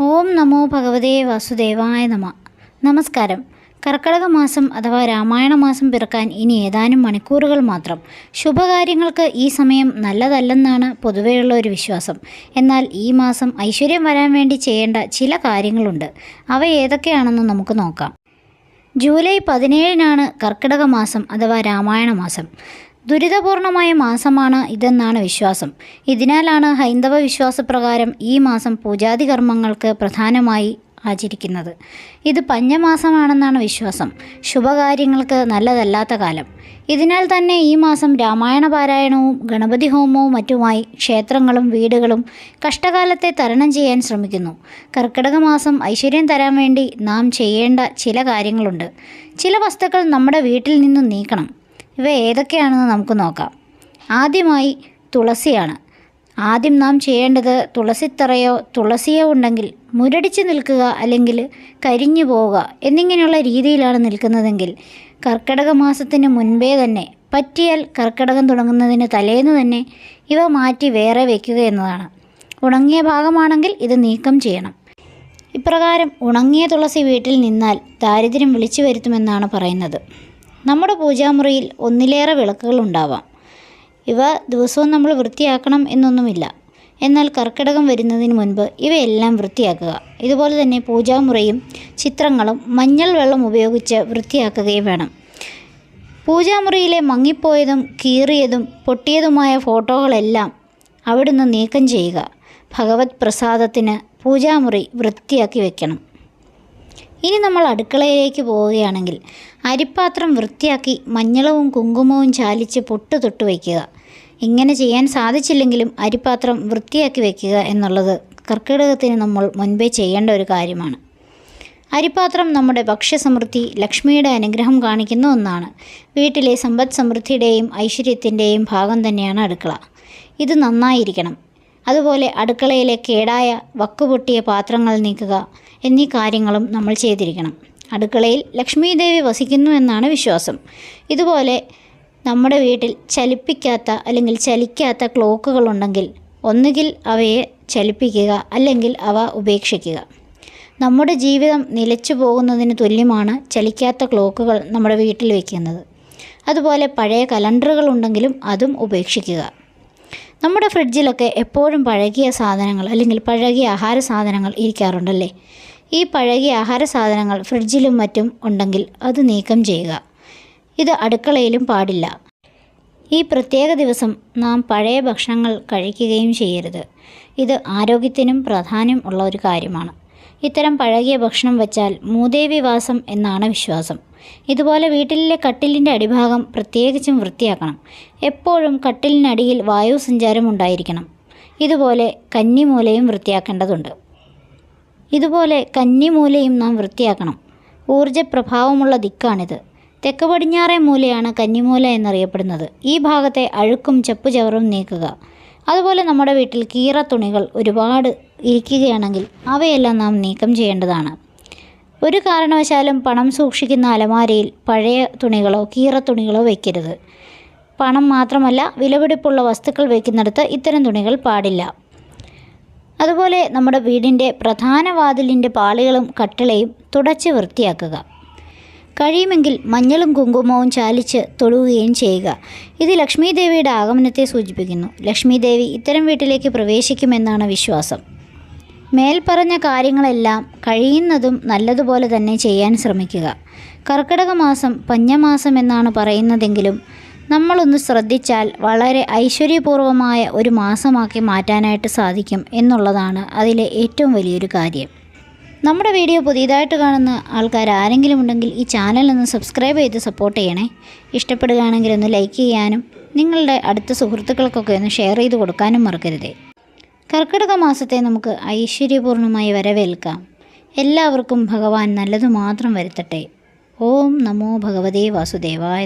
ഓം നമോ ഭഗവതേ വാസുദേവായ നമ. നമസ്കാരം. കർക്കടക മാസം അഥവാ രാമായണ മാസം പിറക്കാൻ ഇനി ഏതാനും മണിക്കൂറുകൾ മാത്രം. ശുഭകാര്യങ്ങൾക്ക് ഈ സമയം നല്ലതല്ലെന്നാണ് പൊതുവെയുള്ള ഒരു വിശ്വാസം. എന്നാൽ ഈ മാസം ഐശ്വര്യം വരാൻ വേണ്ടി ചെയ്യേണ്ട ചില കാര്യങ്ങളുണ്ട്. അവ ഏതൊക്കെയാണെന്ന് നമുക്ക് നോക്കാം. ജൂലൈ പതിനേഴിനാണ് കർക്കിടക മാസം അഥവാ രാമായണ മാസം. ദുരിതപൂർണമായ മാസമാണ് ഇതെന്നാണ് വിശ്വാസം. ഇതിനാലാണ് ഹൈന്ദവ വിശ്വാസപ്രകാരം ഈ മാസം പൂജാതി കർമ്മങ്ങൾക്ക് പ്രധാനമായി ആചരിക്കുന്നത്. ഇത് പഞ്ഞമാസമാണെന്നാണ് വിശ്വാസം. ശുഭകാര്യങ്ങൾക്ക് നല്ലതല്ലാത്ത കാലം. ഇതിനാൽ തന്നെ ഈ മാസം രാമായണ പാരായണവും ഗണപതി ഹോമവും മറ്റുമായി ക്ഷേത്രങ്ങളും വീടുകളും കഷ്ടകാലത്തെ തരണം ചെയ്യാൻ ശ്രമിക്കുന്നു. കർക്കിടക മാസം ഐശ്വര്യം തരാൻ വേണ്ടി നാം ചെയ്യേണ്ട ചില കാര്യങ്ങളുണ്ട്. ചില വസ്തുക്കൾ നമ്മുടെ വീട്ടിൽ നിന്നും നീക്കണം. ഇവ ഏതൊക്കെയാണെന്ന് നമുക്ക് നോക്കാം. ആദ്യമായി തുളസിയാണ്. ആദ്യം നാം ചെയ്യേണ്ടത് തുളസിത്തറയോ തുളസിയോ ഉണ്ടെങ്കിൽ മുരടിച്ച് നിൽക്കുക അല്ലെങ്കിൽ കരിഞ്ഞു പോവുക എന്നിങ്ങനെയുള്ള രീതിയിലാണ് നിൽക്കുന്നതെങ്കിൽ കർക്കിടക മാസത്തിന് മുൻപേ തന്നെ പറ്റിയാൽ കർക്കിടകം തുടങ്ങുന്നതിന് തലേന്ന് തന്നെ ഇവ മാറ്റി വേറെ വയ്ക്കുക എന്നതാണ്. ഉണങ്ങിയ ഭാഗമാണെങ്കിൽ ഇത് നീക്കം ചെയ്യണം. ഇപ്രകാരം ഉണങ്ങിയ തുളസി വീട്ടിൽ നിന്നാൽ ദാരിദ്ര്യം വിളിച്ചു വരുത്തുമെന്നാണ് പറയുന്നത്. നമ്മുടെ പൂജാമുറിയിൽ ഒന്നിലേറെ വിളക്കുകൾ ഉണ്ടാവാം. ഇവ ദിവസവും നമ്മൾ വൃത്തിയാക്കണം എന്നൊന്നുമില്ല. എന്നാൽ കർക്കിടകം വരുന്നതിന് മുൻപ് ഇവയെല്ലാം വൃത്തിയാക്കുക. ഇതുപോലെ തന്നെ പൂജാമുറിയും ചിത്രങ്ങളും മഞ്ഞൾ വെള്ളം ഉപയോഗിച്ച് വൃത്തിയാക്കുകയും വേണം. പൂജാമുറിയിലെ മങ്ങിപ്പോയതും കീറിയതും പൊട്ടിയതുമായ ഫോട്ടോകളെല്ലാം അവിടുന്ന് നീക്കം ചെയ്യുക. ഭഗവത് പ്രസാദത്തിന് പൂജാമുറി വൃത്തിയാക്കി വെക്കണം. ഇനി നമ്മൾ അടുക്കളയിലേക്ക് പോവുകയാണെങ്കിൽ അരിപ്പാത്രം വൃത്തിയാക്കി മഞ്ഞളവും കുങ്കുമവും ചാലിച്ച് പൊട്ട് തൊട്ട് വയ്ക്കുക. ഇങ്ങനെ ചെയ്യാൻ സാധിച്ചില്ലെങ്കിലും അരിപ്പാത്രം വൃത്തിയാക്കി വയ്ക്കുക എന്നുള്ളത് കർക്കിടകത്തിന് നമ്മൾ മുൻപേ ചെയ്യേണ്ട ഒരു കാര്യമാണ്. അരിപ്പാത്രം നമ്മുടെ ഭക്ഷ്യസമൃദ്ധി ലക്ഷ്മിയുടെ അനുഗ്രഹം കാണിക്കുന്ന ഒന്നാണ്. വീട്ടിലെ സമ്പദ് സമൃദ്ധിയുടെയും ഐശ്വര്യത്തിന്റെയും ഭാഗം തന്നെയാണ് അടുക്കള. ഇത് നന്നായിരിക്കണം. അതുപോലെ അടുക്കളയിലെ കേടായ വക്കുപൊട്ടിയ പാത്രങ്ങൾ നീക്കുക എന്നീ കാര്യങ്ങളും നമ്മൾ ചെയ്തിരിക്കണം. അടുക്കളയിൽ ലക്ഷ്മീദേവി വസിക്കുന്നു എന്നാണ് വിശ്വാസം. ഇതുപോലെ നമ്മുടെ വീട്ടിൽ ചലിപ്പിക്കാത്ത അല്ലെങ്കിൽ ചലിക്കാത്ത ക്ലോക്കുകളുണ്ടെങ്കിൽ ഒന്നുകിൽ അവയെ ചലിപ്പിക്കുക അല്ലെങ്കിൽ അവ ഉപേക്ഷിക്കുക. നമ്മുടെ ജീവിതം നിലച്ചു പോകുന്നതിന് തുല്യമാണ് ചലിക്കാത്ത ക്ലോക്കുകൾ നമ്മുടെ വീട്ടിൽ വയ്ക്കുന്നത് അതുപോലെ പഴയ കലണ്ടറുകൾ ഉണ്ടെങ്കിലും അതും ഉപേക്ഷിക്കുക. നമ്മുടെ ഫ്രിഡ്ജിലൊക്കെ എപ്പോഴും പഴകിയ സാധനങ്ങൾ അല്ലെങ്കിൽ പഴകിയ ആഹാര സാധനങ്ങൾ ഇരിക്കാറുണ്ടല്ലേ? ഈ പഴകിയ ആഹാര സാധനങ്ങൾ ഫ്രിഡ്ജിലും മറ്റും ഉണ്ടെങ്കിൽ അത് നീക്കം ചെയ്യുക. ഇത് അടുക്കളയിലും പാടില്ല. ഈ പ്രത്യേക ദിവസം നാം പഴയ ഭക്ഷണങ്ങൾ കഴിക്കുകയും ചെയ്യരുത്. ഇത് ആരോഗ്യത്തിനും പ്രാധാന്യം ഉള്ള ഒരു കാര്യമാണ്. ഇത്തരം പഴകിയ ഭക്ഷണം വച്ചാൽ മൂദേവി വാസം എന്നാണ് വിശ്വാസം. ഇതുപോലെ വീട്ടിലെ കട്ടിലിന്റെ അടിഭാഗം പ്രത്യേകിച്ചും വൃത്തിയാക്കണം. എപ്പോഴും കട്ടിലിനടിയിൽ വായു സഞ്ചാരം ഉണ്ടായിരിക്കണം. ഇതുപോലെ കന്നിമൂലയും വൃത്തിയാക്കേണ്ടതുണ്ട്. ഇതുപോലെ കന്നിമൂലയും നാം വൃത്തിയാക്കണം. ഊർജപ്രഭാവമുള്ള ദിക്കാണിത്. തെക്ക് പടിഞ്ഞാറേ മൂലയാണ് കന്നിമൂല എന്നറിയപ്പെടുന്നത്. ഈ ഭാഗത്തെ അഴുക്കും ചപ്പുചവറും നീക്കുക. അതുപോലെ നമ്മുടെ വീട്ടിൽ കീറ തുണികൾ ഒരുപാട് ഇരിക്കുകയാണെങ്കിൽ അവയെല്ലാം നാം നീക്കം ചെയ്യേണ്ടതാണ്. ഒരു കാരണവശാലും പണം സൂക്ഷിക്കുന്ന അലമാരയിൽ പഴയ തുണികളോ കീറ തുണികളോ വയ്ക്കരുത് പണം മാത്രമല്ല വിലപിടിപ്പുള്ള വസ്തുക്കൾ വയ്ക്കുന്നിടത്ത് ഇത്തരം തുണികൾ പാടില്ല. അതുപോലെ നമ്മുടെ വീടിന്റെ പ്രധാന വാതിലിന്റെ പാളികളും കട്ടിളയും തുടച്ച് വൃത്തിയാക്കുക. കഴിയുമെങ്കിൽ മഞ്ഞളും കുങ്കുമവും ചാലിച്ച് തൊഴുകുകയും ചെയ്യുക. ഇത് ലക്ഷ്മി ദേവിയുടെ ആഗമനത്തെ സൂചിപ്പിക്കുന്നു. ലക്ഷ്മി ദേവി ഇത്തരം വീട്ടിലേക്ക് പ്രവേശിക്കുമെന്നാണ് വിശ്വാസം. മേൽപ്പറഞ്ഞ കാര്യങ്ങളെല്ലാം കഴിയുന്നതും നല്ലതുപോലെ തന്നെ ചെയ്യാൻ ശ്രമിക്കുക. കർക്കിടക മാസം പഞ്ഞമാസം എന്നാണ് പറയുന്നതെങ്കിലും നമ്മളൊന്ന് ശ്രദ്ധിച്ചാൽ വളരെ ഐശ്വര്യപൂർവമായ ഒരു മാസമാക്കി മാറ്റാനായിട്ട് സാധിക്കും എന്നുള്ളതാണ് അതിലെ ഏറ്റവും വലിയൊരു കാര്യം. നമ്മുടെ വീഡിയോ പുതിയതായിട്ട് കാണുന്ന ആൾക്കാർ ആരെങ്കിലും ഉണ്ടെങ്കിൽ ഈ ചാനൽ ഒന്ന് സബ്സ്ക്രൈബ് ചെയ്ത് സപ്പോർട്ട് ചെയ്യണേ. ഇഷ്ടപ്പെടുകയാണെങ്കിൽ ഒന്ന് ലൈക്ക് ചെയ്യാനും നിങ്ങളുടെ അടുത്ത സുഹൃത്തുക്കൾക്കൊക്കെ ഒന്ന് ഷെയർ ചെയ്ത് കൊടുക്കാനും മറക്കരുതേ. കർക്കിടക മാസത്തെ നമുക്ക് ഐശ്വര്യപൂർണമായി വരവേൽക്കാം. എല്ലാവർക്കും ഭഗവാൻ നല്ലതു മാത്രം വരുത്തട്ടെ. ഓം നമോ ഭഗവതേ വാസുദേവായ